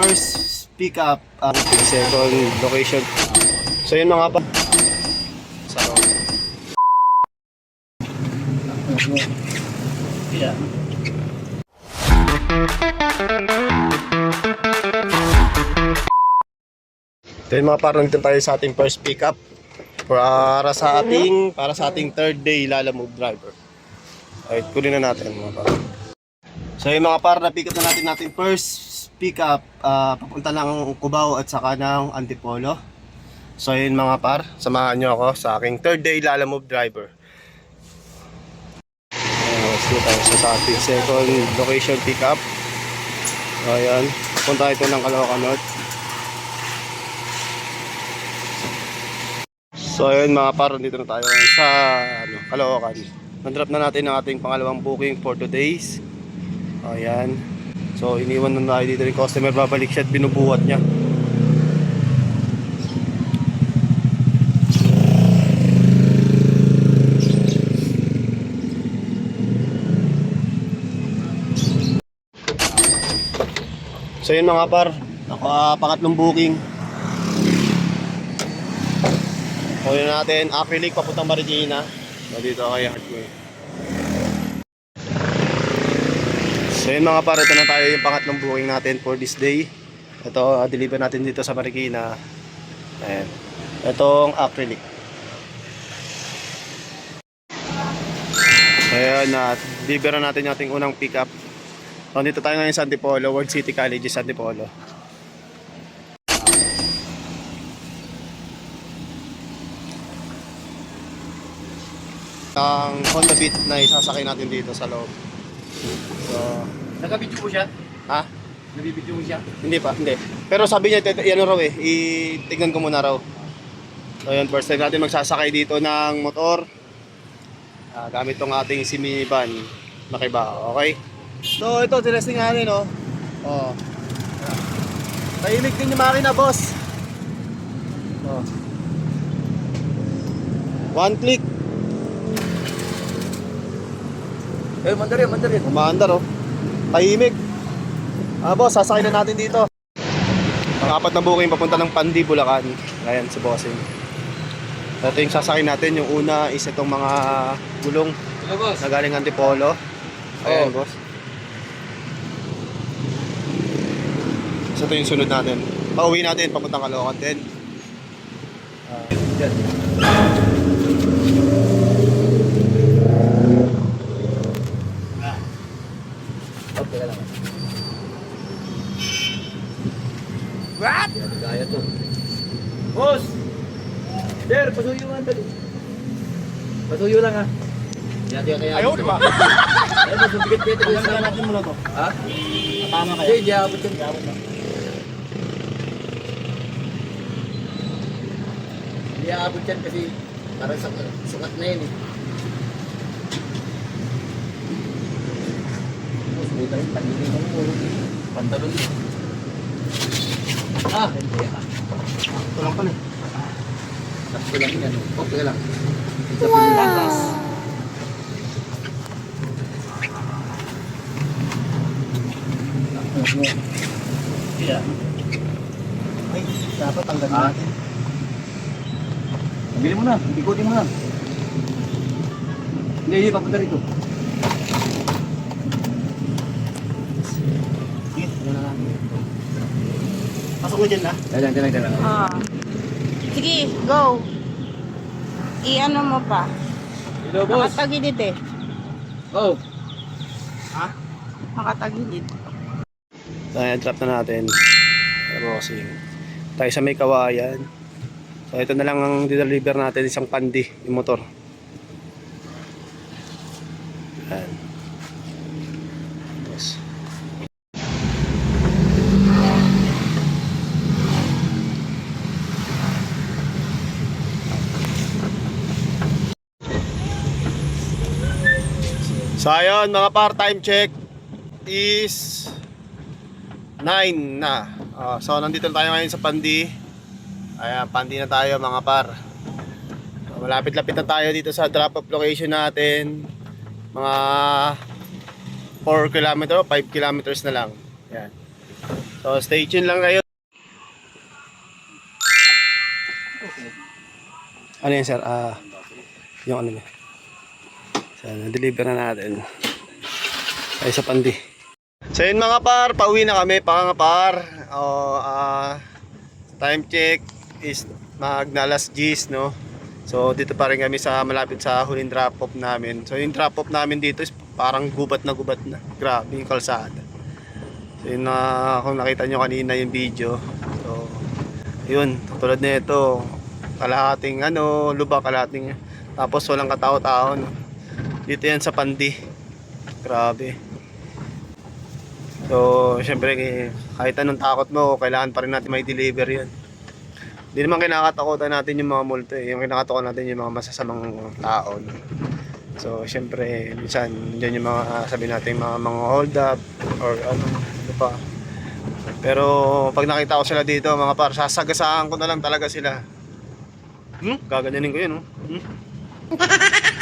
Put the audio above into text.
first pick up ang second location. So yun mga pa. Sa Yeah. Ito yung mga parang dito tayo sa ating first pick up para sa ating para sa ating third day Lala Move driver. Ay, kunin na natin mga par. So yung mga par na pick up na natin natin first pick up ah, papunta ng Cubao at saka ng Antipolo. So yun mga par, samahan nyo ako sa aking third day Lala Move driver. Let's go tayo sa, ating second location pick up. Ayan, punta ito ng Caloocan North. So ayun mga par, dito na tayo sa ano, Caloocan. Nandrop na natin ang ating pangalawang booking for today's. Ayan. So iniwan na tayo dito ng customer, babalik siya at binubuhat niya. So yun mga par, ako ah, pangatlong booking. Kunin natin acrylic papuntang Marikina. So dito kay Hardware. So yun mga par, ito na tayo yung pangatlong booking natin for this day. Ito, uh, deliver natin dito sa Marikina. Ayan. Itong acrylic. Ayan, na deliver na natin yung ating unang pickup. So, dito tayo ngayon sa Antipolo, World City College sa Antipolo. Ang Honda Beat na isasakay natin dito sa loob. So, Nagabidyo mo siya? ha? Nabibidyo mo siya? Hindi pa, hindi. Pero sabi niya, yan raw eh, itignan ko muna raw. So yun, first time natin magsasakay dito ng motor. Ah, gamit tong ating si minivan. Makiba, okay? So ito, tinesting natin, no? Oh. Tahimik din yung makina, boss. Oh. One click, Eh, mandarin, mandarin. Umaandar oh. Tahimik. Ah boss, sasakay na natin dito. Ang apat na booking papunta ng Pandi, Bulacan. Ayan, si Bossing. Ito yung sasakay natin. Yung una is itong mga gulong Hello, boss. na galing Antipolo. Ayan, Oo. boss. So ito yung sunod natin. Pauwi natin, papuntang Caloocan din. Okay lang. What? Gaya to. Boss! Sir, pasuyo nga dali. Pasuyo lang ha. Yan, yan, yan. Ayaw, di ba? Ayaw, boss, ang bigat dito. Hanggang natin muna to. Ha? Tama Hindi, hindi abot yan. Hindi abot yan kasi parang sukat, na yan eh. Rin, panilin mo mo. Pantalon mo. Ah, ah. Ito lang pala. Tatlo lang yan. Okay lang. Pantas. Yeah. Ay, dapat tanggalin Ah. natin. Bili mo na, ikutin mo na. Hindi, hindi, papunta rito. Pasok mo dyan na. Dalang, dalang, dalang. Ah. Sige, go. I-ano mo pa. Hello, boss. Nakatagilid eh. Oh, Ha? Nakatagilid. Ayan, drop na natin. Ano kasi tayo sa may kawayan. So ito na lang ang deliver natin isang pandi yung motor. Ayan. Tapos. So ayun, mga part-time check is 9 na. Ah, so nandito na tayo ngayon sa Pandi. Ayan, Pandi na tayo mga par. Malapit-lapit na tayo dito sa drop-off location natin. Mga 4 km, 5 kilometers na lang. Ayan. So, stay tuned lang kayo. Ano yan, sir? Ah, yung ano niya. So, na-deliver na natin. Ay, sa pandi. So, yun mga par, pauwi na kami, mga par. O, ah, time check is magnalas G's, no? So, dito pa rin kami sa malapit sa huling drop-off namin. So, yung drop-off namin dito is parang gubat na gubat na. Grabe yung kalsada. So, yun na, kung nakita nyo kanina yung video. So, yun, tulad na ito, kalahating ano, lubak, kalahating, tapos walang katao-tao. No? Dito yan sa Pandi. Grabe. So, syempre, kahit anong takot mo, kailangan pa rin natin may deliver yan. Hindi naman kinakatakutan natin yung mga multo eh. Yung kinakatakutan natin yung mga masasamang tao. So, syempre, minsan, dyan yung mga, sabi natin, mga, mga hold up, or ano, ano pa. Pero, pag nakita ko sila dito, mga par, sasagasaan ko na lang talaga sila. Hmm? Gaganyanin ko yun, oh. Hmm?